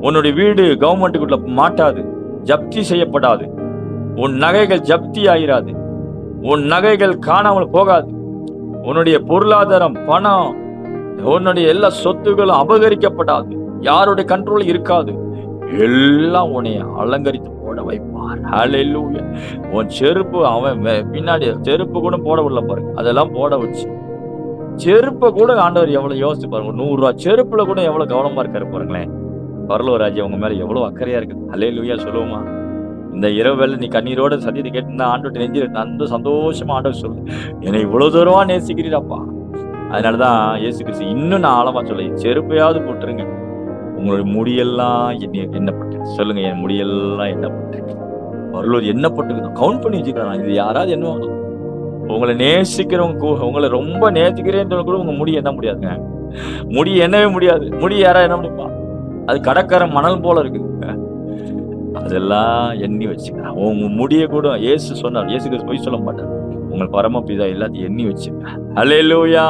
உன்னுடைய வீடு கவர்மெண்ட்டுக்குள்ள மாட்டாது ஜப்தி செய்யப்படாது. உன் நகைகள் ஜப்தி ஆயிராது. உன் நகைகள் காணாமல் போகாது. உன்னுடைய பொருளாதாரம் பணம் உன்னுடைய எல்லா சொத்துகளும் அபகரிக்கப்படாது. யாருடைய கண்ட்ரோல் இருக்காது. எல்லாம் உன்னை அலங்கரித்து போட வைப்பார். ஹalleluya உன் செருப்பு அவன் பின்னாடி செருப்பு கூட போட விடல பாருங்க அதெல்லாம் போட வச்சு. செருப்பை கூட ஆண்டவர் எவ்வளவு யோசிச்சு பாருங்க. நூறுரூவா நூறு செருப்புல கூட எவ்வளவு கவனமா இருக்காரு பாருங்களேன். பரலோராஜ் உங்க மேல எவ்வளவு அக்கறையா இருக்கு. ஹalleluya சொல்லுவோமா. இந்த இரவு வேலை நீ கண்ணீரோட சத்தியத்தை கேட்டு ஆண்டோட்டு நெஞ்சு அந்த சந்தோஷமா ஆண்டவர் சொல்லு என்னை இவ்வளவு தூரமா நேசிக்கிறீரப்பா. அதனாலதான் இயேசு கிறிஸ்து இன்னும் நான் ஆழமா சொல்ல செருப்பையாவது போட்டுருங்க. உங்களுடைய முடியெல்லாம் என்ன எண்ணப்பட்டு சொல்லுங்க என் முடியெல்லாம் எண்ணப்பட்டு வரலூர் எண்ணப்பட்டு கவுண்ட் பண்ணி வச்சுக்கிறான் இது யாராவது என்ன உங்களை நேசிக்கிறவங்க கூ- உங்களை ரொம்ப நேசிக்கிறேன்னு கூட உங்க முடி என்ன முடியாதுங்க. முடி என்னவே முடியாது. முடி யாரா என்ன முடியுமா? அது கடற்கரை மணல் போல இருக்குது அதெல்லாம் எண்ணி வச்சுக்கிறான் உங்க முடிய கூட இயேசு சொன்னார். இயேசு கிறிஸ்து பொய் சொல்ல மாட்டார். உங்கள் பரமபிதா எல்லாத்தையும் எண்ணி வச்சுக்கிறேன் அலையிலூயா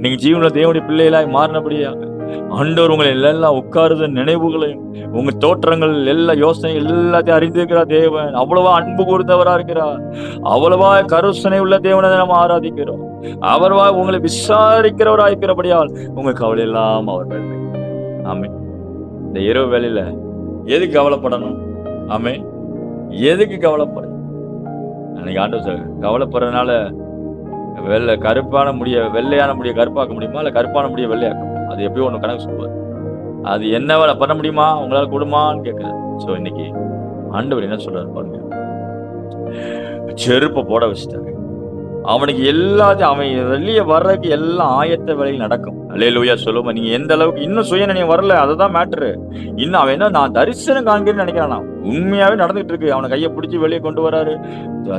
நீங்க ஜீவன தேவனுடைய பிள்ளைகளாய் மாறினபடியாக ஆண்டவர் உங்களை எல்லாம் உட்காருத நினைவுகளையும் உங்க தோற்றங்கள் எல்லா யோசனையும் எல்லாத்தையும் அறிந்திருக்கிறார் தேவன். அவ்வளவா அன்பு கூர்ந்தவரா இருக்கிறார். அவ்வளவா கருசனை உள்ள தேவனை நம்ம ஆராதிக்கிறோம். அவர்வா உங்களை விசாரிக்கிறவரா இருக்கிறபடியால் உங்க கவலை எல்லாம் அவர் ஆமே இந்த இரவு வேலையில் எதுக்கு கவலைப்படணும்? ஆமே எதுக்கு கவலைப்படு? அன்னைக்கு ஆண்டவர் சார் கவலைப்படுறதுனால வெள்ளை கருப்பான முடிய வெள்ளையான முடிய கருப்பாக்க முடியுமா? இல்ல கருப்பான முடிய வெள்ளையாக்க முடியுமா? அது எப்படியோ ஒன்று கணக்கு சொல்லுவார். அது என்ன வேலை பண்ண முடியுமா? உங்களால் கொடுமான்னு கேட்குறாரு சோ இன்னைக்கு ஆண்டவர் என்ன சொல்றாரு பாருங்க. செருப்பை போட வச்சுட்டாரு. அவனுக்கு எல்லாத்தையும் அவன் வெளியே வர்றதுக்கு எல்லாம் ஆயத்த வேலையில் நடக்கும். அலையலூயா சொல்லுமா நீங்க எந்த அளவுக்கு இன்னும் சுயநினைவு வரல அதுதான் மேட்ரு இன்னும் அவன் என்ன நான் தரிசனம் காண்கிறேன்னு நினைக்கிறானா உண்மையாவே நடந்துட்டு இருக்கு. அவனை கையை பிடிச்சி வெளியே கொண்டு வராரு.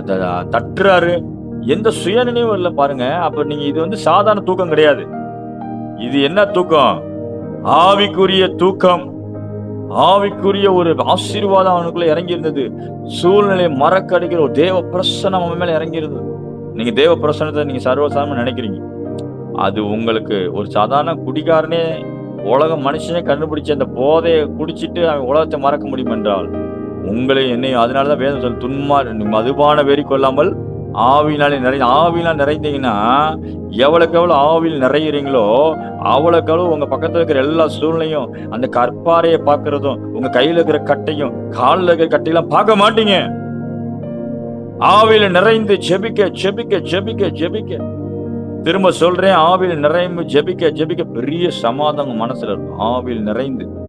த- தட்டுறாரு. எந்த சுயநினைவும் இல்லை பாருங்க. அப்ப நீங்க இது வந்து சாதாரண தூக்கம் கிடையாது. இது என்ன தூக்கம்? ஆவிக்குரிய தூக்கம். ஆவிக்குரிய ஒரு ஆசீர்வாதம் அவனுக்குள்ள இறங்கி இருந்தது சூழ்நிலை மறக்கடிக்கிற ஒரு தேவ பிரசனம் அவன் மேல இறங்கி இருந்தது நீங்க தேவ பிரசனத்தை நீங்க சர்வசாதாரணம் நினைக்கிறீங்க. அது உங்களுக்கு ஒரு சாதாரண குடிகாரனே உலக மனுஷனே கண்டுபிடிச்ச அந்த போதையை குடிச்சிட்டு அவன் உலகத்தை மறக்க முடியும் என்றால் உங்களை என்னையும் அதனாலதான் வேதம் சொல்லு துன்மா மதுபான வெறி கொள்ளாமல் ஆவினாலே நிறை ஆவினால் நிறைந்தீங்கன்னா எவ்வளவுக்கு எவ்வளவு ஆவியில் நிறையிறீங்களோ அவ்வளவுக்கு எவ்வளோ உங்க பக்கத்துல இருக்கிற எல்லா சூழ்நிலையும் அந்த கற்பாறையை பார்க்குறதும் உங்க கையில இருக்கிற கட்டையும் காலில் இருக்கிற கட்டையெல்லாம் பார்க்க மாட்டீங்க. ஆவில நிறைந்து ஜெபிக்க ஜெபிக்க ஜெபிக்க ஜெபிக்க. திரும்ப சொல்றேன் ஆவில் நிறைந்து ஜெபிக்க ஜெபிக்க பெரிய சமாதானம் மனசுல இருக்கும். ஆவியில் நிறைந்து.